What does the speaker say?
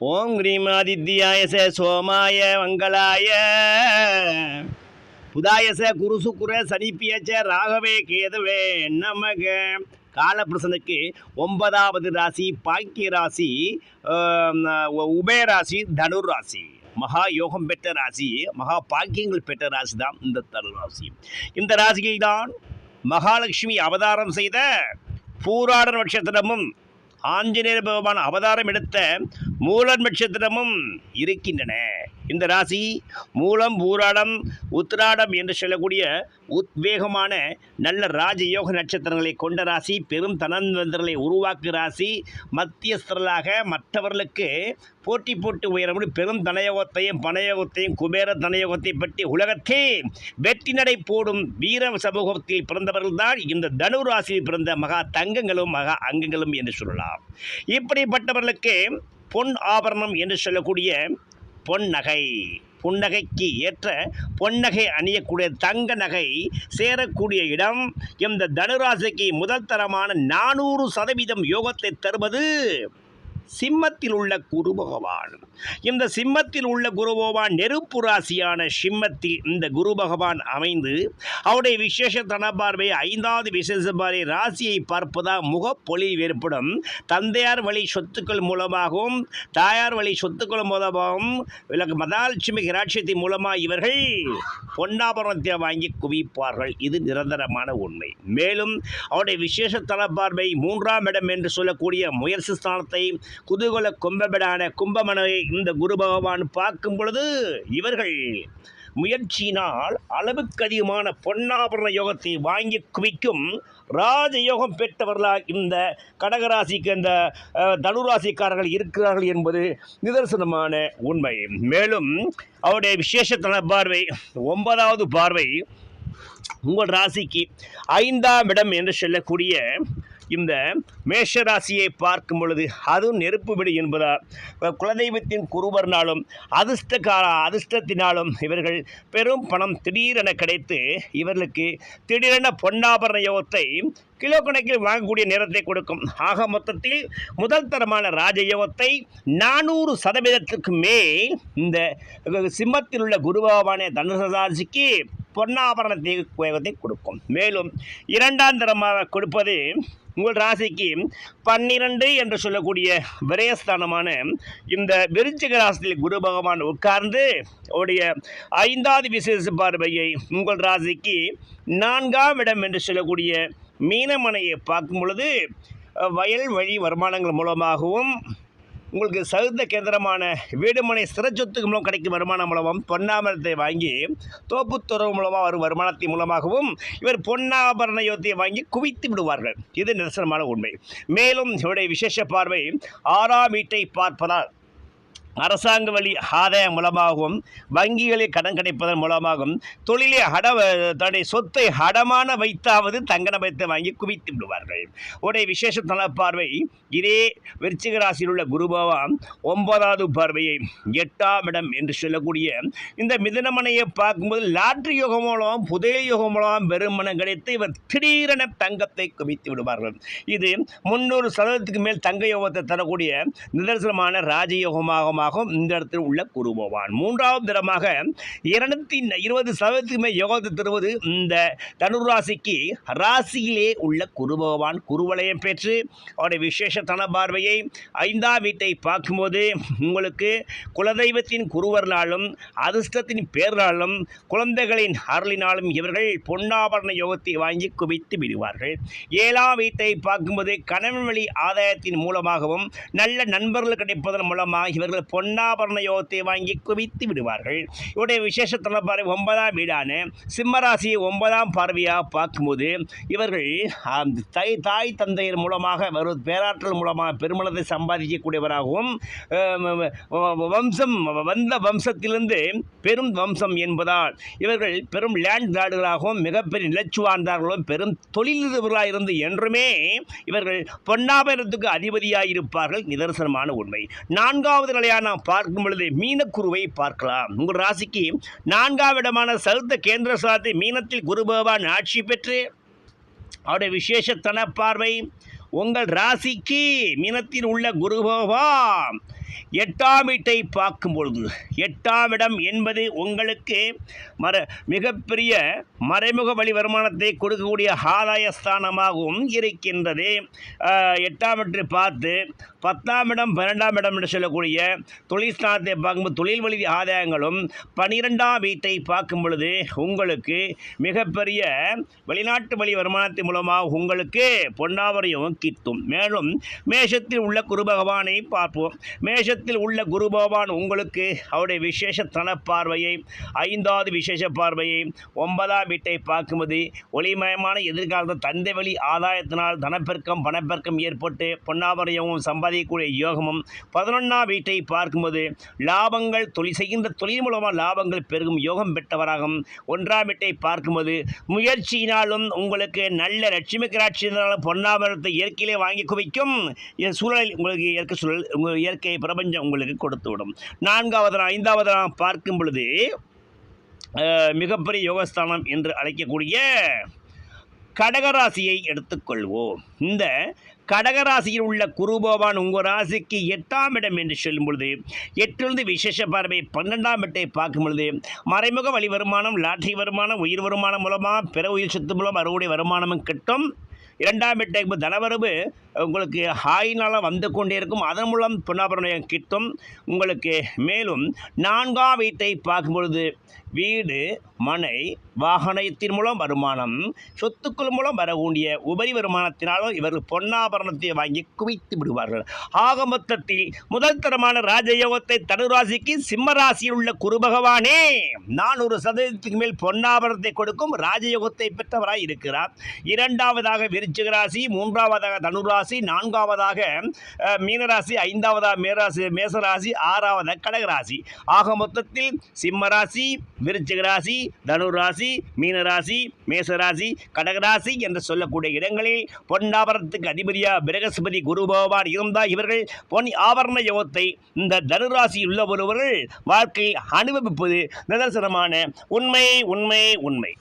ஓம் கிரீமாதித்யாய ச சோமாய மங்களாய. புதாயச குருசுக்குர சனிப்பியச்ச ராகவே கேதவே நமக. காலப்பிரசனுக்கு ஒன்பதாவது ராசி பாக்கிய ராசி ஆம், உபய ராசி தனுர் ராசி மகா யோகம் பெற்ற ராசி மகா பாக்கியங்கள் பெற்ற ராசி தான் இந்த தனுர் ராசி இந்த ராசியில் தான் மகாலட்சுமி அவதாரம் செய்த பூராட நட்சத்திரமும் ஆஞ்சநேய பகவான் அவதாரம் எடுத்த மூலன் நட்சத்திரமும் இருக்கின்றன. இந்த ராசி மூலம் பூராடம் உத்திராடம் என்று சொல்லக்கூடிய உத்வேகமான நல்ல ராஜயோக நட்சத்திரங்களை கொண்ட ராசி பெரும் தனந்தந்திரங்களை உருவாக்கு ராசி மத்தியஸ்தர்களாக மற்றவர்களுக்கு போட்டி போட்டு உயர முடியும் பெரும் தனயோகத்தையும் பணயோகத்தையும் குபேர தனயோகத்தை பற்றி உலகத்தே வெற்றி நடை போடும் வீர சமூகத்தில் பிறந்தவர்கள்தான் இந்த தனு ராசியில் பிறந்த மகா தங்கங்களும் மகா அங்கங்களும் என்று சொல்லலாம். இப்படிப்பட்டவர்களுக்கு பொன் ஆபரணம் என்று சொல்லக்கூடிய பொன் நகை. புன்னகைக்கு ஏற்ற பொன்னகை அணியக்கூடிய தங்க நகை சேரக்கூடிய இடம். இந்த தனுராசிக்கு முதல் தரமான நானூறு சதவீதம் யோகத்தை தருவது. சிம்மத்தில் உள்ள குரு பகவான். இந்த சிம்மத்தில் உள்ள குரு பகவான் நெருப்பு ராசியான சிம்மத்தில் இந்த குரு பகவான் அமைந்து அவருடைய விசேஷ தனப்பார்வை ஐந்தாவது விசேஷ பார்வை ராசியை பார்ப்பதால் முகப்பொழிவு ஏற்படும். தந்தையார் வழி சொத்துக்கள் மூலமாகவும் தாயார் வழி சொத்துக்கள் மூலமாகவும் விளக்கு மதாலட்சுமி கிராட்சியத்தின் மூலமாக இவர்கள் பொன்னாபரணத்தை வாங்கி குவிப்பார்கள். இது நிரந்தரமான உண்மை. மேலும் அவருடைய விசேஷ தனப்பார்வை மூன்றாம் இடம் என்று சொல்லக்கூடிய முயற்சி ஸ்தானத்தை குதூகல கும்பபடான கும்பமனை இந்த குரு பகவான் பார்க்கும் பொழுது இவர்கள் முயற்சியினால் அளவுக்கு அதிகமான பொன்னாபரண யோகத்தை வாங்கி குவிக்கும் ராஜயோகம் பெற்றவர்களாக இந்த கடகராசிக்கு இந்த தனுராசிக்காரர்கள் இருக்கிறார்கள் என்பது நிதர்சனமான உண்மை. மேலும் அவருடைய விசேஷத்தன பார்வை ஒன்பதாவது பார்வை உங்கள் ராசிக்கு ஐந்தாம் இடம் என்று சொல்லக்கூடிய இந்த மேஷ ராசியை பார்க்கும் பொழுது அதுவும் நெருப்பு விடு என்பதால் குலதெய்வத்தின் குருவர்னாலும் அதிர்ஷ்டக்கார அதிர்ஷ்டத்தினாலும் இவர்கள் பெரும் பணம் திடீரென கிடைத்து இவர்களுக்கு திடீரென பொன்னாபரண யோகத்தை கிலோ கணக்கில் வாங்கக்கூடிய நேரத்தை கொடுக்கும். ஆக மொத்தத்தில் முதல் தரமான ராஜயோகத்தை நானூறு சதவீதத்துக்கு மேல் இந்த சிம்மத்தில் உள்ள குருபகவான தனுசராசிக்கு பொன்னாபரணத்தை உபயோகத்தை கொடுக்கும். மேலும் இரண்டாம் தரமாக கொடுப்பது உங்கள் ராசிக்கு பன்னிரண்டு என்று சொல்லக்கூடிய விரயஸ்தானமான இந்த விருச்சிக ராசியில் குரு பகவான் உட்கார்ந்து அவருடைய ஐந்தாவது விசேஷ பார்வையை உங்கள் ராசிக்கு நான்காம் இடம் என்று சொல்லக்கூடிய மீனமனையை பார்க்கும் பொழுது வயல் வழி வருமானங்கள் மூலமாகவும் உங்களுக்கு சகுந்த கேந்திரமான வீடுமனை சிறச்சொத்துக்கு மூலம் கிடைக்கும் வருமானம் மூலமும் பொன்னாபரணத்தை வாங்கி தோப்புத்துறவு மூலமாக வரும் வருமானத்தின் மூலமாகவும் இவர் பொன்னாபரண யோகத்தை வாங்கி குவித்து விடுவார்கள். இது நிதர்சனமான உண்மை. மேலும் இவருடைய விசேஷ பார்வை ஆறாம் வீட்டை பார்ப்பதால் அரசாங்க வழி ஆதாயம் மூலமாகவும் வங்கிகளில் கடன் கிடைப்பதன் மூலமாகவும் தொழிலை அட தன்னுடைய சொத்தை அடமான வைத்தாவது தங்கன வைத்து வாங்கி குவித்து விடுவார்கள். உடைய விசேஷ பார்வை இதே விருச்சிக ராசியில் உள்ள குருபவான் ஒன்பதாவது பார்வையை எட்டாம் இடம் என்று சொல்லக்கூடிய இந்த மிதனமனையை பார்க்கும்போது லாட்ரி யோகம் மூலம் புதைய யோகம் மூலம் வெறுமனம் கிடைத்து இவர் திடீரென தங்கத்தை குவித்து விடுவார்கள். இது முன்னூறு சதவீதத்துக்கு மேல் தங்க யோகத்தை தரக்கூடிய நிதர்சனமான ராஜயோகமாகவும் இந்த இடத்தில் உள்ள குரு பகவான் மூன்றாவது தரமாக இருநூத்தி இருபது சதவீதத்துக்குமே யோகத்தை தருவது இந்த தனுராசிக்கு ராசியிலே உள்ள குரு பகவான் குருவலயம் பெற்று அவருடைய விசேஷத்தன பார்வையை ஐந்தாம் வீட்டை பார்க்கும்போது உங்களுக்கு குலதெய்வத்தின் குருவர்னாலும் அதிர்ஷ்டத்தின் பேர்னாலும் குழந்தைகளின் அருளினாலும் இவர்கள் பொன்னாபரண யோகத்தை வாங்கி குவித்து விடுவார்கள். ஏழாம் வீட்டை பார்க்கும்போது கணவன் வழி ஆதாயத்தின் மூலமாகவும் நல்ல நண்பர்கள் கிடைப்பதன் மூலமாக இவர்கள் பொன்னாபரண யோகத்தை வாங்கி குவித்து விடுவார்கள். இவருடைய விசேஷ பாரு ஒன்பதாம் வீடான சிம்மராசியை ஒன்பதாம் பார்வையாக பார்க்கும்போது இவர்கள் அந்த தாய் தாய் தந்தையர் மூலமாக வரும் பேராற்றல் மூலமாக பெருமளத்தை சம்பாதிக்கக்கூடியவராகவும் வம்சம் வந்த வம்சத்திலிருந்து பெரும் வம்சம் என்பதால் இவர்கள் பெரும் லேண்ட் கார்டுகளாகவும் மிகப்பெரிய நிலச்சுவார்ந்தார்களும் பெரும் தொழிலதிபர்களாக இருந்து என்றுமே இவர்கள் பொன்னாபரத்துக்கு அதிபதியாக இருப்பார்கள் நிதர்சனமான உண்மை. நான்காவது நிலையாக நாம் பார்க்கும் பொழுது மீனக்குருவை பார்க்கலாம். உங்கள் ராசிக்கு நான்காவது இடமான சருத்த கேந்திர சாதி மீனத்தில் குரு பகவான் ஆட்சி பெற்று அவருடைய விசேஷத்தன பார்வை உங்கள் ராசிக்கு மீனத்தில் உள்ள குரு பகவான். எட்டாம் வீட்டை பார்க்கும் பொழுது எட்டாம் இடம் என்பது உங்களுக்கு மர மிகப்பெரிய மறைமுக வழி வருமானத்தை கொடுக்கக்கூடிய ஆதாய ஸ்தானமாகவும் இருக்கின்றது எட்டாம் இடத்தை பார்த்து பத்தாம் இடம் பன்னெண்டாம் இடம் என்று சொல்லக்கூடிய தொழில் ஸ்தானத்தை பார்க்கும்போது தொழில் வழி ஆதாயங்களும் பனிரெண்டாம் வீட்டை பார்க்கும் பொழுது உங்களுக்கு மிகப்பெரிய வெளிநாட்டு வழி வருமானத்தின் மூலமாக உங்களுக்கு பொன்னாவரையும் கிட்டும். மேலும் மேஷத்தில் உள்ள குரு பகவானை பார்ப்போம். மேஷத்தில் உள்ள குரு பகவான் உங்களுக்கு அவருடைய விசேஷ தன பார்வையை ஐந்தாவது விசேஷ பார்வையை ஒன்பதாம் வீட்டை பார்க்கும்போது ஒளிமயமான எதிர்காலத்தில் தந்தை வழி ஆதாயத்தினால் தனப்பெருக்கம் பணப்பெருக்கம் ஏற்பட்டு பொன்னாபரையமும் சம்பாதிக்கக்கூடிய யோகமும் பதினொன்றாம் வீட்டை பார்க்கும்போது லாபங்கள் தொழில் செய்கின்ற தொழில் மூலமாக லாபங்கள் பெருகும் யோகம் பெற்றவராகும் ஒன்றாம் வீட்டை பார்க்கும்போது முயற்சியினாலும் உங்களுக்கு நல்ல லட்சுமி கிராட்சியினாலும் பொன்னாபரத்தை இயற்கையிலே வாங்கி குவிக்கும். சூழலில் உங்களுக்கு இயற்கை சூழல் உங்கள் இயற்கை பிரபஞ்சம் உங்களுக்கு கொடுத்து விடும். நான்காவது நாள், ஐந்தாவது நாள் பார்க்கும் பொழுது மிகப்பெரிய யோகஸ்தானம் என்று அழைக்கக்கூடிய கடகராசியை எடுத்துக்கொள்வோம். இந்த கடகராசியில் உள்ள குருபோவான் உங்கள் ராசிக்கு எட்டாம் இடம் என்று சொல்லும் பொழுது எட்டிலிருந்து விசேஷ பார்வை பன்னெண்டாம் இடத்தை பார்க்கும் பொழுது மறைமுக வழி வருமானம் லாட்டரி வருமானம் உயிர் வருமானம் மூலமாக பிற உயிர் சொத்து மூலம் அறுவடை வருமானமும் கிட்டும். இரண்டாம் வீட்டை தனவரவு உங்களுக்கு ஆயினால் வந்து கொண்டே இருக்கும் அதன் மூலம் பொன்னாபரணம் கிட்டும் உங்களுக்கு மேலும் நான்காம் வீட்டை பார்க்கும் பொழுது வீடு மனை வாகனத்தின் மூலம் வருமானம் சொத்துக்கள் மூலம் வரக்கூடிய உபரி வருமானத்தினாலும் இவர்கள் பொன்னாபரணத்தை வாங்கி குவித்து விடுவார்கள். ஆக மொத்தத்தில் முதல் தரமான ராஜயோகத்தை தனுராசிக்கு சிம்மராசியில் உள்ள குரு பகவானே நானூறு சதவீதத்துக்கு மேல் பொன்னாபரணத்தை கொடுக்கும் ராஜயோகத்தை பெற்றவராய் இருக்கிறார். இரண்டாவதாக விருச்சிக ராசி மூன்றாவதாக தனுராசி நான்காவதாக மீனராசி ஐந்தாவதாக மேராசி மேசராசி ஆறாவதாக கடகராசி. ஆக மொத்தத்தில் சிம்மராசி விருச்சிக ராசி தனுராசி மீனராசி மேசராசி கடகராசி என்று சொல்லக்கூடிய இடங்களில் பொன்னாபரணத்துக்கு அதிபதியாக பிரகஸ்பதி குரு பகவான் இருந்தால் இவர்கள் பொன் ஆபரண யோகத்தை இந்த தனுராசி உள்ள ஒருவர்கள் வாழ்க்கையை அனுபவிப்பது நிதர்சனமான உண்மை உண்மை உண்மை.